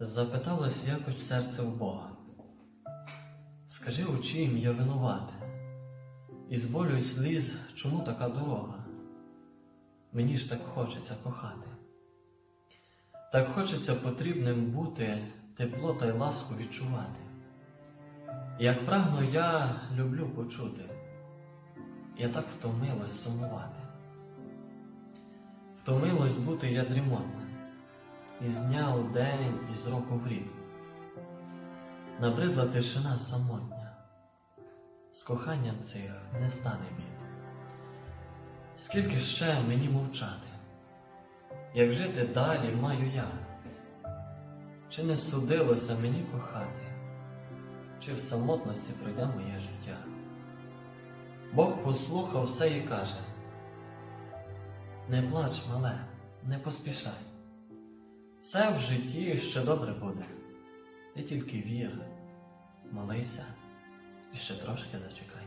запиталось якось серце в Бога. Скажи, у чим я винувате? І з болю й сліз, чому така дорога? Мені ж так хочеться кохати. Так хочеться потрібним бути, тепло та й ласку відчувати. Як прагну я люблю почути, я так втомилась сумувати. Втомилось бути я дрімотна, із дня у день, із року в рік. Набридла тишина самотня, з коханням цих не стане бід. Скільки ще мені мовчати, як жити далі маю я? Чи не судилося мені кохати, чи в самотності пройде моє життя? Бог послухав все і каже: Не плач, мале, не поспішай. Все в житті ще добре буде. Ти тільки вір, молися і ще трошки зачекай.